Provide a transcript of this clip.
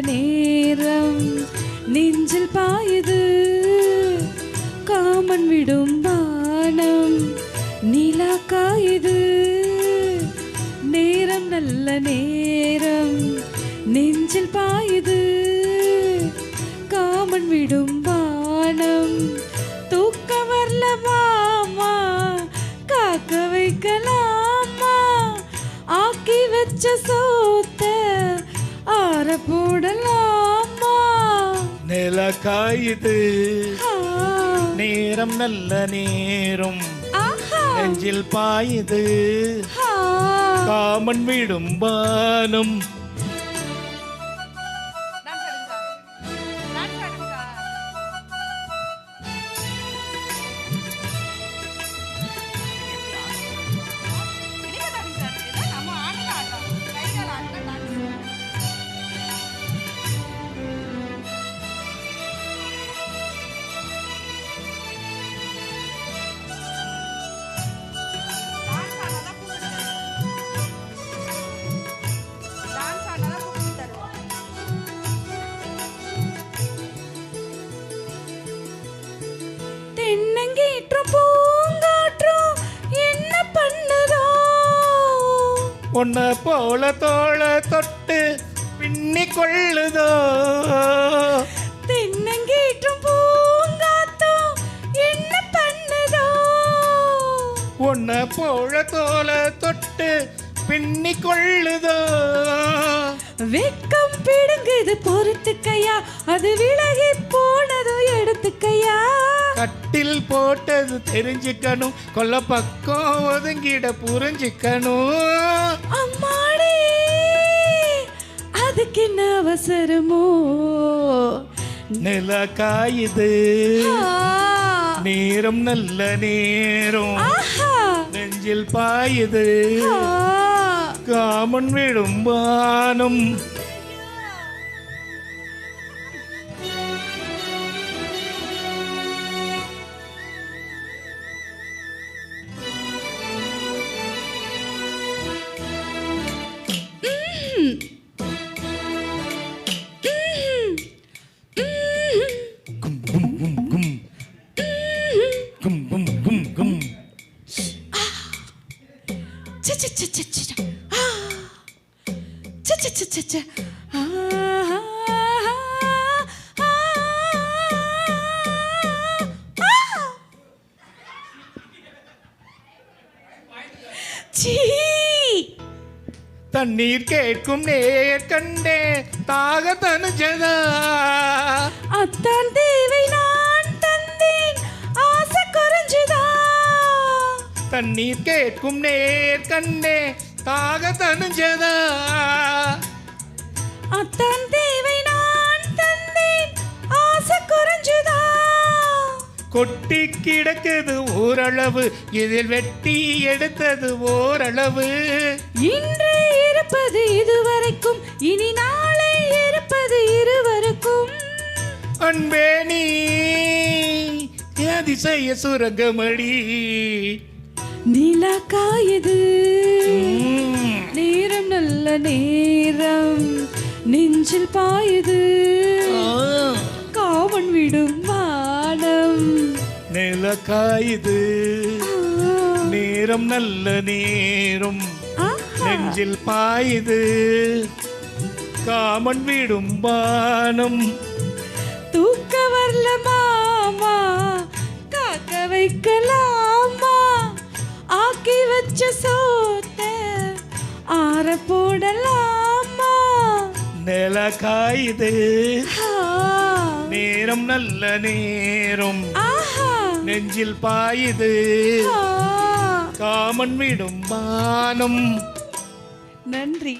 நேரம் நெஞ்சில் பாயுது. காமன் விடும் பானம் நீலா காயுது. நேரம் நல்ல நேரம் நெஞ்சில் பாயுது. காமன் விடும் பானம் தூக்க வரலமாமா காக்க வைக்கலாமா? ஆக்கி வச்ச சோ போடலாமா நில காயுது நேரம் நல்ல நேரம். நெஞ்சில் பாயுது. காமன் விடும் பானம். உன்ன போல தோள தொட்டு பின்னி கொள்ளுதோ? தென்னங்கீற்றும் பூங்காத்தும் என்ன பண்ணுதோ? உன்ன போல தோள தொட்டு பின்னி கொள்ளுதோ? வெக்கம் பிடுங்குது பொறுத்துக்கையா அது விலகி போனதோ எடுத்துக்கையா? கட்டில் போட்டது தெரிஞ்சுக்கணும். கொல்ல பக்கம் ஒதுங்கிட புரிஞ்சுக்கணும். அம்மாடி அதுக்கு என்ன அவசரமோ? நில காயுது. நேரம் நல்ல நேரம். நெஞ்சில் பாயுது. காமன் விடும் గుమ్ గుమ్ గుమ్ గుమ్ தண்ணீர் கேட்கும் நேர் கண்டே தாகத்தனு ஜதா அத்தான் தண்ணீர் கேட்கும் நேர் கண்டே தாக தனுஜதா அத்தான் தேவை நான் தந்தேன் ஆசை குறைஞ்சுதா? கொட்டி கிடக்குது ஓரளவு இதில் வெட்டி எடுத்தது ஓரளவு. இன்று இருப்பது இதுவரைக்கும் இனி நாளை இருப்பது இருவருக்கும். அன்பே நீ அதிசய சுரங்கமடி. நிலா காயுது உம். நேரம் நல்ல நேரம் நெஞ்சில் பாயுது. ஆ. காவன் விடும் வானம். நில காயுது ஆ, நேரம் நல்ல நேரம். நெஞ்சில் பாயுது. காமன் விடும் பானம் தூக்க வரல மாமா காக்க வைக்கலாமா? ஆக்கி வச்ச சோத்த ஆற போடலாமா? நில காயுது நேரம் நல்ல நேரம். நெஞ்சில் பாயுது. காமன் விடும் பானம் நன்றி.